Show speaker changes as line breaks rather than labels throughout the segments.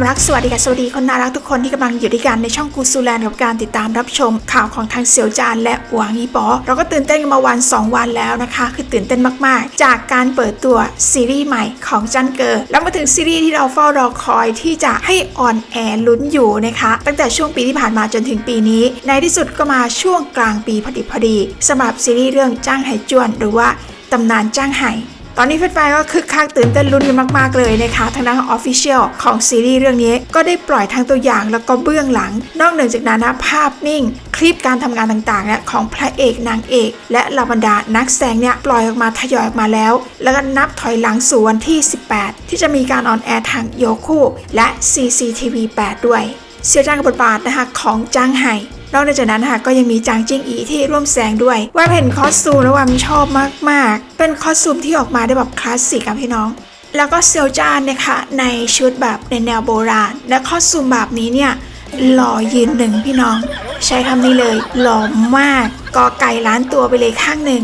ความรักสวัสดีค่ะสวัสดีคนน่ารักทุกคนที่กำลังอยู่ด้วยกันในช่องกูซูแลนกับการติดตามรับชม ข่าวของทางเสี่ยวจานและหวางอีปอเราก็ตื่นเต้นกันมาวัน 2 วันแล้วนะคะ คือตื่นเต้นมากๆ จากการเปิดตัวซีรีส์ใหม่ของจันเกอร์แล้วมาถึงซีรีส์ที่เราเฝ้ารอคอยที่จะให้ออนแอร์ลุ้นอยู่นะคะ ตั้งแต่ช่วงปีที่ผ่านมาจนถึงปีนี้ ในที่สุดก็มาช่วงกลางปีพอดีพอดีสำหรับซีรีส์เรื่องจ้างไหจวนหรือว่าตำนานจ้างไห ตอนนี้แฟนๆก็คึกคักตื่นเต้นลุ้นกันมากๆเลยนะคะทางด้านออฟฟิเชียลของซีรีส์เรื่องนี้ก็ได้ปล่อยทั้งตัวอย่างแล้วก็เบื้องหลัง นอกเหนือจากนั้นนะภาพนิ่ง คลิปการทำงานต่างๆเนี่ยของพระเอกนางเอก และเหล่าบรรดานักแสดงเนี่ยปล่อยออกมาทยอยออกมาแล้ว แล้วก็นับถอยหลังสู่วันที่ 18 ที่จะมีการออนแอร์ทางโยคูและ CCTV 8 ด้วย เสียจ้างกับบทบาทนะคะของจางไห่ นอกจากนั้นค่ะก็ยังมีจางจิ้งอีที่ร่วมแสดงด้วยว่าเห็นคอสตูมแล้วว่ามีชอบมากๆ เป็นคอสตูมที่ออกมาได้แบบคลาสสิกอะพี่น้องแล้วก็เซลจานเนี่ยค่ะในชุดแบบในแนวโบราณ และคอสตูมแบบนี้เนี่ยหล่อยืนหนึ่งพี่น้อง ใช้คำนี้เลยหล่อมากกอไก่ล้านตัวไปเลยข้างหนึ่ง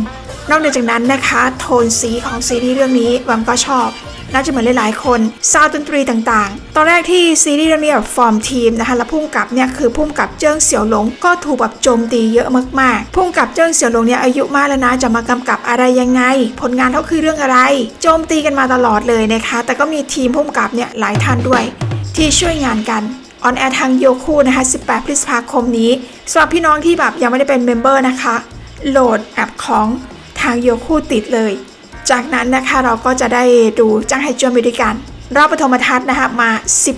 นอกจากนั้นนะคะ โทนสีของซีรีส์เรื่องนี้วัมก็ชอบ น่าจะเหมือนหลายๆคนซาวดนตรีต่างๆ ตอนแรกที่ซีรีส์เรื่องนี้แบบฟอร์มทีมนะคะแล้วพุ่มกับเนี่ยคือพุ่มกับเจิ้งเสี่ยวหลงก็ถูกแบบโจมตีเยอะมากๆ พุ่มกับเจิ้งเสี่ยวหลงเนี่ยอายุมากแล้วนะจะมากำกับอะไรยังไง ผลงานเขาคือเรื่องอะไร โจมตีกันมาตลอดเลยนะคะ แต่ก็มีทีมพุ่มกับเนี่ยหลายท่านด้วย ที่ช่วยงานกันออนแอร์ทางโยคูนะคะ 18 พฤษภาคมนี้สำหรับพี่น้องที่แบบยังไม่ได้เป็นเมมเบอร์นะคะ โหลดแอปของทางโยคูติดเลย จากนั้นนะคะเราก็จะได้ดูจ้างไฮจวนไปด้วยกัน รอบปฐมทัศน์นะคะมา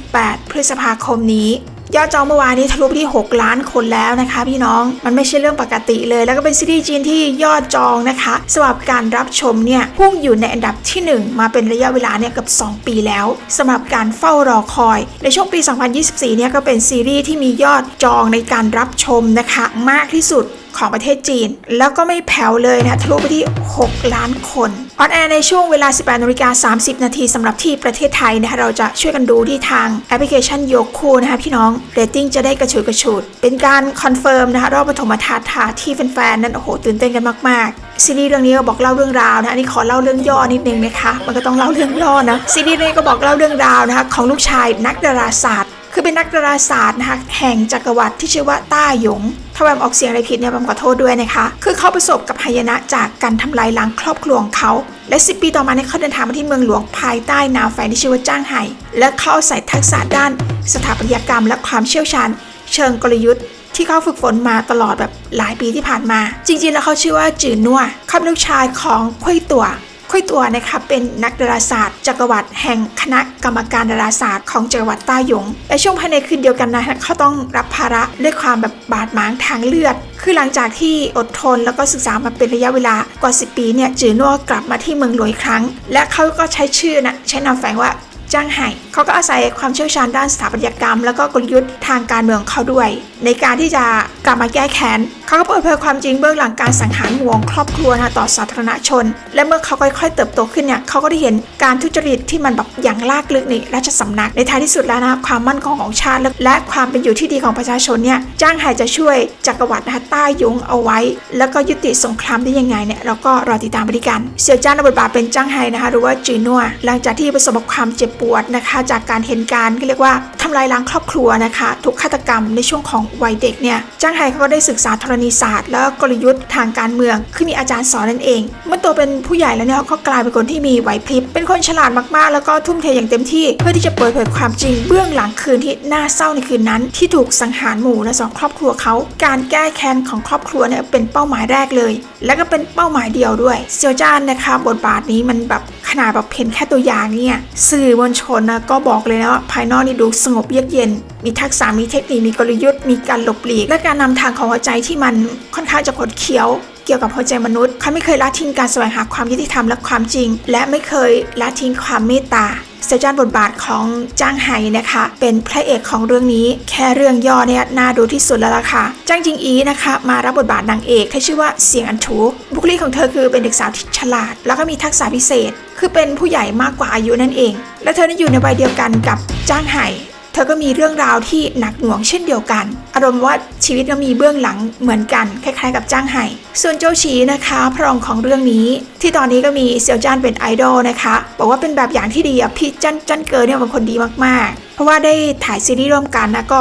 18 พฤษภาคมนี้ยอดจองเมื่อวานนี้ทะลุไปที่ 6 ล้านคนแล้วนะคะ พี่น้องมันไม่ใช่เรื่องปกติเลย แล้วก็เป็นซีรีส์จีนที่ยอดจองนะคะสำหรับการรับชมเนี่ยพุ่งอยู่ในอันดับที่ 1 มาเป็นระยะเวลาเนี่ยเกือบ2 ปีแล้วสำหรับการเฝ้ารอคอย ในช่วงปี 2024 เนี่ยก็เป็นซีรีส์ที่มียอดจองในการรับชมนะคะ มากที่สุด ของประเทศจีน แล้วก็ไม่แผ่วเลยนะทะลุไปที่ 6 ล้านคนออนแอร์ในช่วงเวลา 18นาฬิกา30 นาทีสำหรับที่ประเทศไทยนะคะเราจะช่วยกันดูที่ทางแอปพลิเคชันโยคูนะคะพี่น้องเรตติ้งจะได้กระฉูดกระฉูดเป็นการคอนเฟิร์มนะคะรอบปฐมทัศน์ค่ะที่แฟนๆนั้นโอ้โหตื่นเต้นกันมากๆซีรีส์เรื่องนี้ก็บอกเล่าเรื่องราวนะอันนี้ขอเล่าเรื่องย่อนิดนึงนะคะมันก็ต้องเล่าเรื่องย่อนะซีรีส์นี้ก็บอกเล่าเรื่องราวนะคะของลูกชายนักดาราศาสตร์ คือเป็นนักดาราศาสตร์นะคะแห่งจักรวรรดิที่ชื่อว่าต้าหยง ถ้าแวมออกเสียงอะไรผิดเนี่ยแวมขอโทษด้วยนะคะ คือเขาประสบกับหายนะจากการทำลายล้างครอบครัวของเขา และ 10 ปีต่อมาเนี่ยเขาเดินทางมาที่เมืองหลวงภายใต้นามแฝงที่ชื่อว่าจ้างไห่และเข้าใส่ทักษะด้าน สถาปัตยกรรม และความเชี่ยวชาญ เชิงกลยุทธ์ที่เขาฝึกฝนมาตลอดแบบหลายปีที่ผ่านมา จริงๆ แล้วเขาชื่อว่าจือนัวเขาเป็นลูกชายของคุยตัว คุยตัวนะคะเป็นนักดาราศาสตร์ จักรวรรดิแห่งคณะกรรมการดาราศาสตร์ของจักรวรรดิต้าหยงและช่วงภายในคืนเดียวกันนะเขาต้องรับภาระด้วยความแบบบาดหมางทางเลือด คือหลังจากที่อดทนแล้วก็ศึกษามาเป็นระยะเวลากว่า 10 ปีเนี่ยจือนัวกลับมาที่เมืองหลวงอีกครั้ง และเขาก็ใช้ชื่อนะใช้นามแฝงว่าจ้างไห่เขาก็อาศัยความเชี่ยวชาญด้านสถาปัตยกรรม แล้วก็กลยุทธ์ทางการเมืองของเขาด้วย ในการที่จะ กลับมาแก้แค้นเขาก็เปิดเผยความจริงเบื้องหลังการสังหารหมู่ของครอบครัวนะต่อสาธารณชน และเมื่อเขาค่อยๆ เติบโตขึ้นเนี่ยเขาก็ได้เห็นการทุจริตที่มันแบบอย่างลากลึกในราชสำนักในท้ายที่สุดแล้วนะความมั่นคงของชาติ และความเป็นอยู่ที่ดีของประชาชนเนี่ยจ้างไห่จะช่วยจักรวรรดินะคะต้ยุงเอาไว้ แล้วก็ยุติสงครามได้ยังไงเนี่ยเราก็รอติดตามไปด้วยกันเสี่ยวจ้านในบทบาทเป็นจ้างไห่นะคะหรือว่าจือนัวหลังจากที่ประสบความเจ็บปวดนะคะ จากการเห็นการก็เรียกว่าทำลายล้างครอบครัวนะคะทุกฆาตกรรมในช่วงของวัยเด็กเนี่ยจ้างไทยเขาก็ได้ศึกษาธรณีศาสตร์ แล้วกลยุทธ์ทางการเมืองคือมีอาจารย์สอนนั่นเอง เมื่อโตเป็นผู้ใหญ่แล้วเนี่ยเขากลายเป็นคนที่มีไหวพริบ เป็นคนฉลาดมากๆ แล้วก็ทุ่มเทอย่างเต็มที่ เพื่อที่จะเปิดเผยความจริงเบื้องหลังคืนที่น่าเศร้าในคืนนั้น ที่ถูกสังหารหมู่และสองครอบครัวเขา การแก้แค้นของครอบครัวเนี่ยเป็นเป้าหมายแรกเลย และก็เป็นเป้าหมายเดียวด้วยเซียวจ้านนะคะบทบาทนี้มันแบบขนาดแบบเพียงแค่ตัวอย่างเนี่ยสื่อมวลชนนะก็บอกเลยนะว่าภายนอกนี่ดูสงบเยือกเย็น มีทักษะมีเทคนิคมีกลยุทธ์ มีการหลบหลีก และการนำทางของหัวใจที่มันค่อนข้างจะขดเคี้ยวเกี่ยวกับหัวใจมนุษย์เขาไม่เคยละทิ้งการแสวงหาความยุติธรรมและความจริง และไม่เคยละทิ้งความเมตตา เซจานบทบาทของจางไห่นะคะ เป็นพระเอกของเรื่องนี้ แค่เรื่องย่อเนี่ยน่าดูที่สุดแล้วล่ะค่ะจางจิงอีนะคะ มารับบทบาทนางเอกที่ชื่อว่าเสียงอันถูบุคลิกของเธอคือเป็นเด็กสาวที่ฉลาด แล้วก็มีทักษะพิเศษ คือเป็นผู้ใหญ่มากกว่าอายุนั่นเอง และเธอนี่อยู่ในวัยเดียวกันกับจ้างไห่ ธอก็มีเรื่องราวที่หนักหน่วงเช่นเดียวกัน อารมณ์ว่าชีวิตก็มีเบื้องหลังเหมือนกัน คล้ายๆกับจ้างไห่ ส่วนโจชีนะคะพระรองของเรื่องนี้ ที่ตอนนี้ก็มีเซียวจ้านเป็นไอดอลนะคะ บอกว่าเป็นแบบอย่างที่ดีอะพี่จันจันเกิดเนี่ยเป็นคนดีมากๆ เพราะว่าได้ถ่ายซีรีส์ร่วมกันนะก็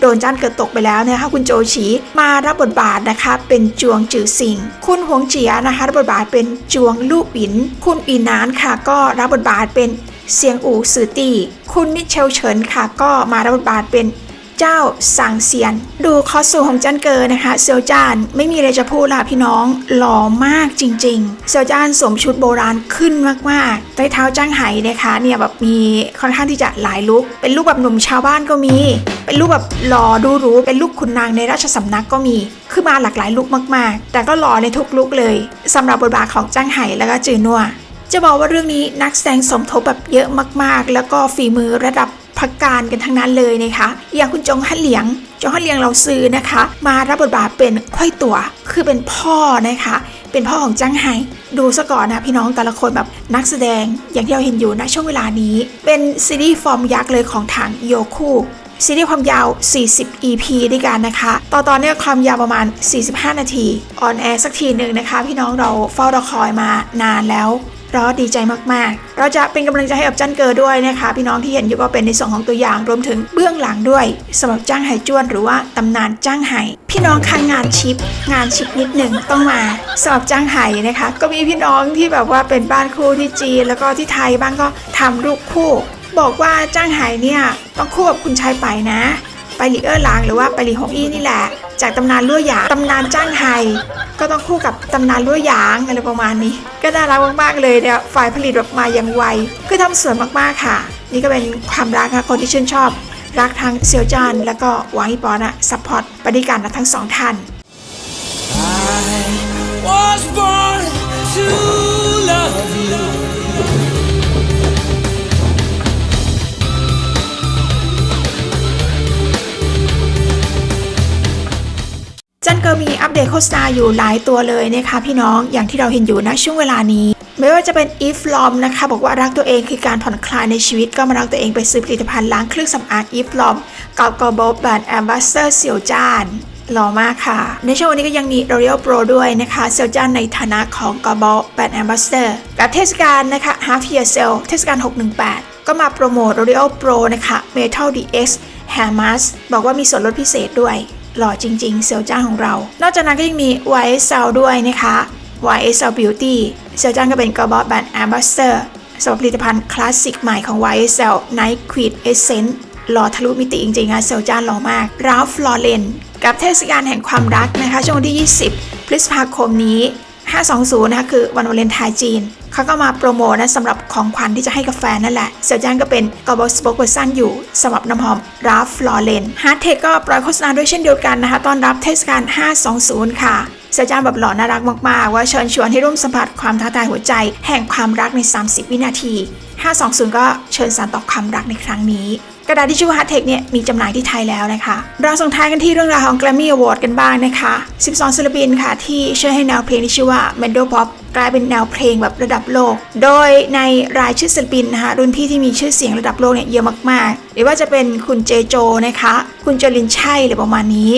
โดนจ้านเกิดตกไปแล้วนะคะคุณโจชีมารับบทบาทนะคะ เป็นจวงจือสิงคุณหวงเจียนะคะรับบทบาทเป็นจวงลู่อิน คุณอีนานค่ะ ก็รับบทบาทเป็น เซียงอู่ซือตีคุณนิเชลเฉินค่ะ ก็มารับบทบาทเป็นเจ้าสางเซียน ดูคอสตูมของจันเกอร์นะคะ เซียวจานไม่มีอะไรจะพูดละพี่น้องหล่อมากจริงๆ เซียวจานสวมชุดโบราณขึ้นมากๆใต้เท้าจ้างไห้นะคะเนี่ยแบบมีค่อนข้างที่จะหลายลุคเป็นลุคแบบหนุ่มชาวบ้านก็มี เป็นลุคแบบหล่อดูรูเป็นลุคขุนนางในราชสำนักก็มีคือมาหลากหลายลุคมากๆ แต่ก็หล่อในทุกลุคเลยสำหรับบทบาทของจ้างไห้แล้วก็จือนัว จะบอกว่าเรื่องนี้นักแสดงสมทบแบบเยอะมากๆ แล้วก็ฝีมือระดับพักการกันทั้งนั้นเลยนะคะอย่างคุณจงฮั่นเหลียง จงฮั่นเหลียงเราซื้อนะคะ มารับบทบาทเป็นค่อยตัว คือเป็นพ่อนะคะ เป็นพ่อของจ้างไห้ดูซะก่อนนะพี่น้องแต่ละคนแบบนักแสดงอย่างที่เราเห็นอยู่ณช่วงเวลานี้ เป็นซีรีส์ฟอร์มยักษ์เลยของทางโยคูซีรีส์ความยาว 40 EP ด้วยกันนะคะ ต่อตอนเนี้ยความยาวประมาณ 45 นาที ออนแอร์สักทีหนึ่งนะคะ พี่น้องเราเฝ้ารอคอยมานานแล้ว เรอดีใจมากๆ เราจะเป็นกำลังใจให้กับจันเกอร์ด้วยนะคะ พี่น้องที่เห็นอยู่ก็เป็นในส่วนของตัวอย่างรวมถึงเบื้องหลังด้วยสำหรับจ้างไหจ้วนหรือว่าตำนานจ้างไหพี่น้องคะงานชิป งานชิปนิดหนึ่งต้องมาสำหรับจ้างไหนะคะ ก็มีพี่น้องที่แบบว่าเป็นบ้านคู่ที่จีนแล้วก็ที่ไทยบ้างก็ทำรูปคู่ บอกว่าจ้างไหเนี่ยต้องคู่กับคุณชายไปนะ ไปหลีเออร์ลางหรือว่าไปหลีฮงอี้นี่แหละ จากตำนานลั่วหยางตำนานจ้างไฮก็ต้องคู่กับตำนานลั่วหยางอะไรประมาณนี้ ก็น่ารักมากๆเลยเนี่ยฝ่ายผลิตออกมาอย่างไวคือทำสวยมากๆค่ะ นี่ก็เป็นความรักนะคนที่ชื่นชอบ รักทั้งเซียวจานแล้วก็หวังอีปอนะซัพพอร์ตปด้วยกันนะทั้งสองท่าน
was born to
อัปเดตโฆษณาอยู่หลายตัวเลยนะคะพี่น้องอย่างที่เราเห็นอยู่นะช่วงเวลานี้ ไม่ว่าจะเป็น if lom นะคะ บอกว่ารักตัวเองคือการผ่อนคลายในชีวิตก็มารักตัวเองไปซื้อผลิตภัณฑ์ล้างเครื่องสำอาง if lom กับกอบแบรนด์แอมบาสเตอร์เซียวจานหล่อมากค่ะ ในช่วงวันนี้ก็ยังมี L'Oreal Pro ด้วยนะคะ เซียวจานในฐานะของกอบแบรนด์แอมบาสเตอร์กับเทศกาลนะคะ Half Year Sale เทศกาล 618 ก็มาโปรโมท L'Oreal Pro นะคะ Metal DX Hair Mask บอกว่ามีส่วนลดพิเศษด้วย หล่อจริง ๆ เซลจ้างของเรา นอกจากนั้นก็ยังมี YSL ด้วยนะคะ YSL Beauty เซลจ้างก็เป็นกระบอกแบรนด์ Ambassador สำหรับผลิตภัณฑ์คลาสสิกใหม่ของ YSL Night Queen Essence หล่อทะลุมิติจริงๆนะเซลจ้านหล่อมาก Ralph Lauren กับเทศกาลแห่งความรักนะคะช่วงที่ 20 พฤษภาคมนี้ 520 นะคะคือวันวาเลนไทน์จีนเขาก็มาโปรโมทนะสำหรับของขวัญที่จะให้กับแฟนนั่นแหละ เสี่ยวจ้านก็เป็นกอบสปอคเปอร์ซันอยู่สำหรับน้ำหอมราฟลอเรนฮาร์ดเทคก็ปล่อยโฆษณาด้วยเช่นเดียวกันนะคะต้อนรับเทศกาล 520 ค่ะเสี่ยวจ้านแบบหล่อน่ารักมาก ๆ ว่าเชิญชวนให้ร่วมสัมผัสความท้าทายหัวใจ แห่งความรักใน 30 วินาที 520 ก็เชิญสานต่อความรักในครั้งนี้ กระดาษทิชชู่ฮาร์ดเทคเนี่ยมีจำหน่ายที่ไทยแล้วนะคะ เราส่งท้ายกันที่เรื่องราวของ Grammy Award กันบ้างนะคะ 12ศิลปินค่ะ ที่ช่วยให้แนวเพลงที่ชื่อว่า Mendo Pop กลายเป็นแนวเพลงแบบระดับโลก โดยในรายชื่อศิลปินนะคะรุ่นพี่ที่มีชื่อเสียงระดับโลกเนี่ยเยอะมากๆหรือว่าจะเป็นคุณเจโจนะคะ คุณโจลินชัยหรือประมาณนี้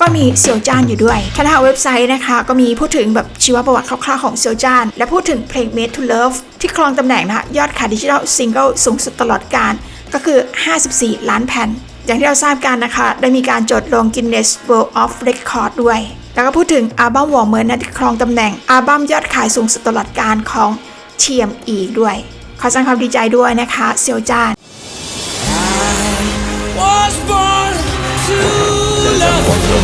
ก็มีเซียวจานอยู่ด้วยทางเว็บไซต์นะคะ ก็มีพูดถึงแบบชีวประวัติคร่าวๆของเซียวจาน และพูดถึงเพลง Made to Love ที่ครองตำแหน่งนะคะยอดขายดิจิทัลซิงเกิลสูงสุดตลอดกาล ก็คือ 54 ล้านแผ่น อย่างที่เราทราบกันนะคะ ได้มีการจดลง Guinness World of Record ด้วย แล้วก็พูดถึงอัลบั้มวอร์เมอร์นะที่ครองตำแหน่งอัลบั้มยอดขายสูงสุดตลอดกาลของเทียมอีกด้วย ขอแสดงความดีใจด้วยนะคะเซียวจาน
Was born to love you.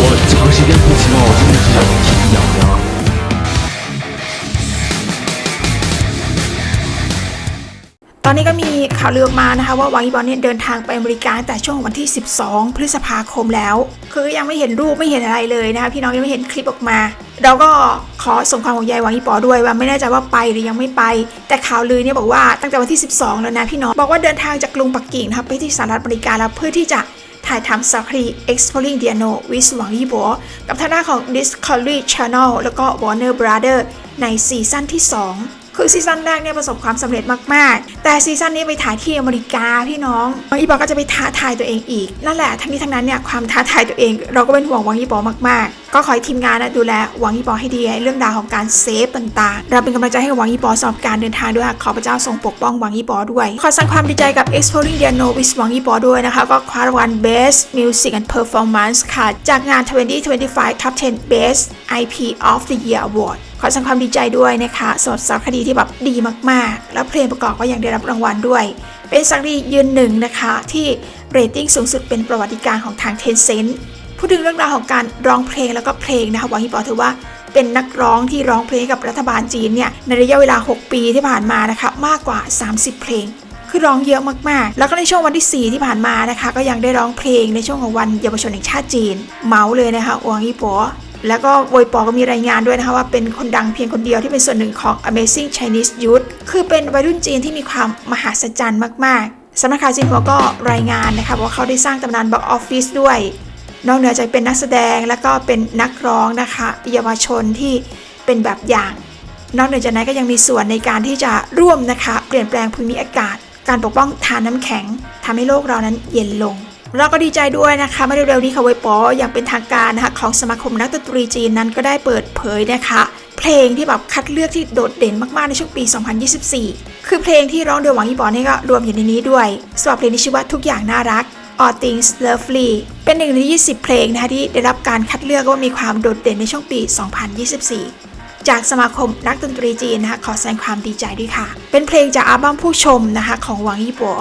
我长时间不骑猫，真的是体痒痒。
ตอนนี้ก็มีข่าวลือออกมานะคะว่าวังอีบอลเนี่ยเดินทางไปอเมริกาแต่ช่วงวันที่ 12 พฤษภาคมแล้ว คือยังไม่เห็นรูปไม่เห็นอะไรเลยนะคะพี่น้องยังไม่เห็นคลิปออกมา เราก็ขอส่งความห่วงใยวังอีปอด้วยว่าไม่แน่ใจว่าไปหรือยังไม่ไป แต่ข่าวลือเนี่ยบอกว่าตั้งแต่วันที่ 12 แล้วนะพี่น้องบอกว่าเดินทางจากกรุงปักกิ่งนะคะไปที่สหรัฐอเมริกาแล้วเพื่อที่จะถ่ายทำสารคดี Exploring d i a n o with หวังอีบอกับทางด้านของ Discovery Channel แล้วก็ Warner Brother ในซีซั่นที่ 2 คือซีซั่นแรกเนี่ยประสบความสำเร็จมากๆ แต่ซีซั่นนี้ไปถ่ายที่อเมริกาพี่น้องวังอีปอก็จะไปท้าทายตัวเองอีก นั่นแหละทั้งนี้ทั้งนั้นเนี่ยความท้าทายตัวเอง เราก็เป็นห่วงวังอีปอมากๆก็ขอให้ทีมงานนะดูแลหวังอีปอให้ดีเรื่องราวของการเซฟต่างๆ เราเป็นกำลังใจให้กับวังอีปอสำหรับการเดินทางด้วยค่ะขอพระเจ้าทรงปกป้องหวังอีปอด้วย ขอแสดงความดีใจกับ Exploring the Unknown with วังอีปอด้วยนะคะ ก็คว้ารางวัล Best Music and Performance ค่ะ จากงาน 2025 Top 10 Best IP of the Year Award ขอแสดงความดีใจด้วยนะคะสำหรับสารคดีที่แบบดีมากๆ แล้วเพลงประกอบก็ยังได้รับรางวัลด้วย เป็นสารคดียืนหนึ่งนะคะที่เรตติ้งสูงสุดเป็นประวัติการณ์ของทาง Tencent พูดถึงเรื่องราวของการร้องเพลงแล้วก็เพลงนะคะหวังฮีปอถือว่าเป็นนักร้องที่ร้องเพลงกับรัฐบาลจีนเนี่ยในระยะเวลา 6 ปีที่ผ่านมานะคะมากกว่า 30 เพลง คือร้องเยอะมากๆ แล้วก็ในช่วงวันที่ 4 ที่ผ่านมานะคะ ก็ยังได้ร้องเพลงในช่วงของวันเยาวชนแห่งชาติจีน เมาเลยนะคะหวังฮีปอแล้วก็โวยปอก็มีรายงานด้วยนะคะว่าเป็นคนดังเพียงคนเดียวที่เป็นส่วนหนึ่งของ Amazing Chinese Youth คือเป็นวัยรุ่นจีนที่มีความมหัศจรรย์มาก ๆสำนักข่าวจีนหัวก็รายงานนะคะว่าเขาได้สร้างตำนานบ็อกออฟฟิศด้วย นอกเหนือจากเป็นนักแสดงแล้วก็เป็นนักร้องนะคะเยาวชนที่เป็นแบบอย่าง นอกเหนือจากนั้นก็ยังมีส่วนในการที่จะร่วมนะคะ เปลี่ยนแปลงภูมิอากาศ การปกป้องทานน้ำแข็งทำให้โลกเรานั้นเย็นลง เราก็ดีใจด้วยนะคะเมื่อเร็วๆนี้ค่ะเวยปออย่างเป็นทางการนะคะของสมาคมนักดนตรีจีนนั้นก็ได้เปิดเผยนะคะเพลงที่แบบคัดเลือกที่โดดเด่นมาก ๆ ในช่วงปี 2024 คือเพลงที่ร้องโดยหวังยี่ปอนี่ก็รวมอยู่ในนี้ด้วยสำหรับเพลงที่ชื่อว่าทุกอย่างน่ารัก All Things Lovely เป็นหนึ่งใน 20 เพลงนะคะที่ได้รับการคัดเลือกว่ามีความโดดเด่นในช่วงปี 2024 จากสมาคมนักดนตรีจีนนะคะขอแสดงความดีใจด้วยค่ะ เป็นเพลงจากอัลบั้มผู้ชมนะคะของหวังยี่ปัว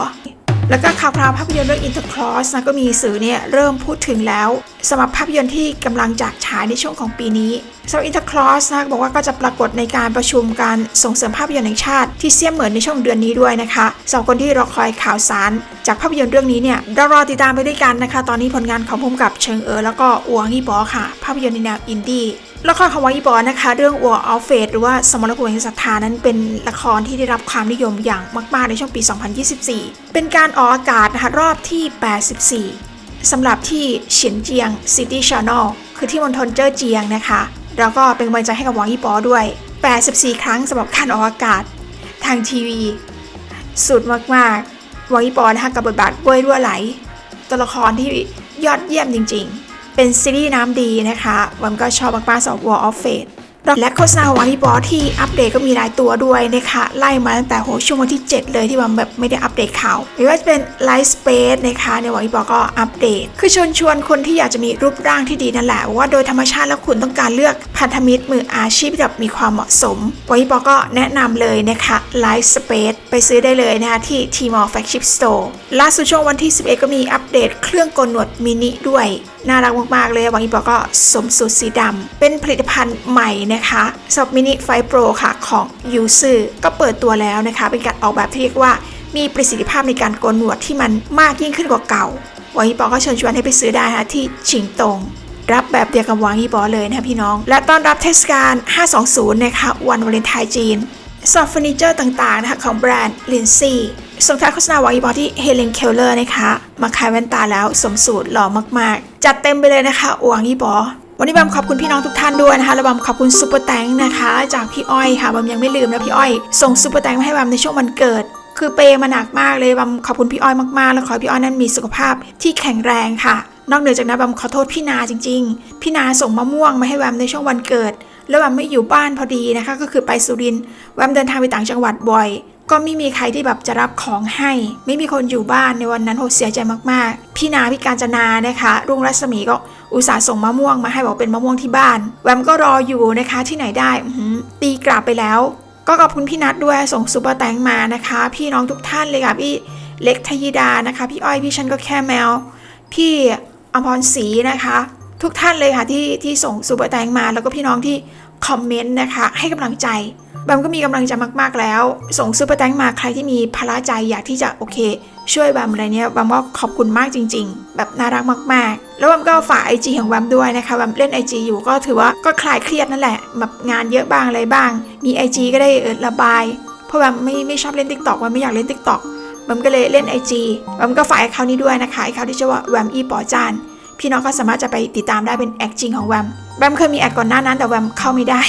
แล้วก็ข่าวคราวภาพยนตร์เรื่อง Intercross นะก็มีสื่อเนี่ยเริ่มพูดถึงแล้วสำหรับภาพยนตร์ที่กำลังจะฉายในช่วงของปีนี้สำหรับ Intercross นะบอกว่าก็จะปรากฏในการประชุมการส่งเสริมภาพยนตร์แห่งชาติ ที่เซี่ยมเหมือนในช่วงเดือนนี้ด้วยนะคะสำหรับคนที่รอคอยข่าวสาร จากภาพยนตร์เรื่องนี้เนี่ยเรารอติดตามไปด้วยกันนะคะ ตอนนี้ผลงานของภูมิกับเชิงเออแล้วก็อัวงีบอค่ะ ภาพยนตร์ในแนวอินดี้ ละครของวายีบอนะคะ เรื่อง War of Fate หรือว่าสมรภูมิแห่งศรัทธานั้นเป็นละครที่ได้รับความนิยมอย่างมาก ๆ ในช่วงปี 2024 เป็นการออกอากาศนะคะรอบที่ 84 สำหรับที่เฉียนเจียง City Channel คือที่มณฑลเจ้อเจียงนะคะ แล้วก็เป็นกำลังใจให้กับหวังยี่ปอด้วย 84 ครั้งสำหรับการออกอากาศทางทีวี สุดมากๆหวังยี่ปอนะคะกับบทบาทเว้ยรั่วไหลตัวละครที่ยอดเยี่ยมจริง ๆ เป็นซีรีส์น้ำดีนะคะวันก็ชอบมากๆสำหรับ War of Fate และโฆษณาของวันที่บอสที่อัปเดตก็มีหลายตัวด้วยนะคะไล่มาตั้งแต่โหช่วงวันที่ 7 เลยที่วันแบบไม่ได้อัปเดตข่าวหรือว่าจะเป็น Light Space นะคะในวันที่บอสก็อัปเดต คือชวนชวนคนที่อยากจะมีรูปร่างที่ดีนั่นแหละว่าโดยธรรมชาติแล้วคุณต้องการเลือกพันธมิตรมืออาชีพที่แบบมีความเหมาะสมวันที่บอสก็แนะนำเลยนะคะ Light Space ไปซื้อได้เลยนะคะที่ Tmall Flagship Store ล่าสุดช่วงวันที่ 11 ก็มีอัปเดตเครื่องโกนหนวดมินิด้วย น่ารักมากๆเลยวังอีปอก็สมสูทสีดำเป็นผลิตภัณฑ์ใหม่นะคะสำหรับมินิไฟโปรค่ะของยูซ r ก็เปิดตัวแล้วนะคะ เป็นการออกแบบที่เรียกว่ามีประสิทธิภาพในการโกนหนวดที่มันมากยิ่งขึ้นกว่าเก่าวังอีปอก็เชิญชวนให้ไปซื้อได้นะคะที่ชิงตงรับแบบเดียวกับวังอีปอเลยนะคะพี่น้อง และต้อนรับเทศกาล520 นะคะ วันวาเลนไทน์จีน สำหรับเฟอร์นิเจอร์ต่างๆนะคะของแบรนด์ลินซี่ส่งท้ายโฆษณาวาอีบอที่เฮเลนเคลเลอร์นะคะมาขายแว่นตาแล้วสมสูตรหล่อมากๆ จัดเต็มไปเลยนะคะอวงอีบอวันนี้บัมขอบคุณพี่น้องทุกท่านด้วยนะคะและบัมขอบคุณซูเปอร์แตงนะคะ จากพี่อ้อยค่ะบัมยังไม่ลืมนะพี่อ้อย ส่งซูเปอร์แตงมาให้บัมในช่วงวันเกิด คือเปย์มาหนักมากเลยบัมขอบคุณพี่อ้อยมากๆ แล้วขอให้พี่อ้อยนั้นมีสุขภาพที่แข็งแรงค่ะ นอกเหนือจากนั้นบัมขอโทษพี่นาจริง ๆ พี่นาส่งมะม่วงมาให้บัมในช่วงวันเกิด แล้วแวมไม่อยู่บ้านพอดีนะคะ ก็คือไปสุรินทร์แวมเดินทางไปต่างจังหวัดบ่อย ก็ไม่มีใครที่แบบจะรับของให้ ไม่มีคนอยู่บ้านในวันนั้นโหเสียใจมากๆ พี่นาพี่การจนานะคะรุ่งรัศมีก็อุตส่าห์ส่งมะม่วงมาให้บอกเป็นมะม่วงที่บ้าน แวมก็รออยู่นะคะที่ไหนได้หตีกลับไปแล้ว ก็ขอบคุณพี่นัทด้วยส่งซูเปอร์แตงมานะคะ พี่น้องทุกท่านเลยค่ะพี่เล็กทยิดานะคะ พี่อ้อยพี่ชันก็แค่แมว พี่อภรศรีนะคะ ทุกท่านเลยค่ะที่ที่ส่งซูเปอร์แตงมา แล้วก็พี่น้องที่คอมเมนต์นะคะให้กำลังใจแบมก็มีกำลังใจมาก ๆ แล้ว ส่งซูเปอร์แตงมาใครที่มีพละใจอยากที่จะโอเค ช่วยแบมอะไรเนี้ยแบมก็ขอบคุณมากจริง ๆ แบบน่ารักมาก ๆ แล้วแบมก็ฝากไอจีของแบมด้วยนะคะแบมเล่น IG อยู่ก็ถือว่าก็คลายเครียดนั่นแหละแบบงานเยอะบ้างอะไรบ้าง มี IG ก็ได้ระบาย เพราะแบมไม่ไม่ชอบเล่น TikTok แบมไม่อยากเล่น TikTok แบมก็เลยเล่น IG แบมก็ฝากไอเขานี้ด้วยนะคะไอเขาที่ชื่อว่าแวมอีปอจาน พี่น้องก็สามารถจะไปติดตามได้เป็นแอคจริงของแวมแวมเคยมีแอคก่อนหน้านั้นแต่แวมเข้าไม่ได้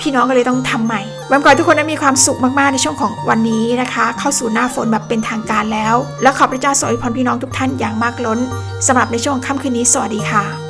พี่น้องก็เลยต้องทำใหม่แวังขอทุกคนได้มีความสุขมากๆในช่วงของวันนี้นะคะ เข้าสู่หน้าฝนแบบเป็นทางการแล้ว และขอพระเจ้าสวยพรพี่น้องทุกท่านอย่างมากล้นสำหรับในช่วงค่ำคืนนี้สวัสดีค่ะ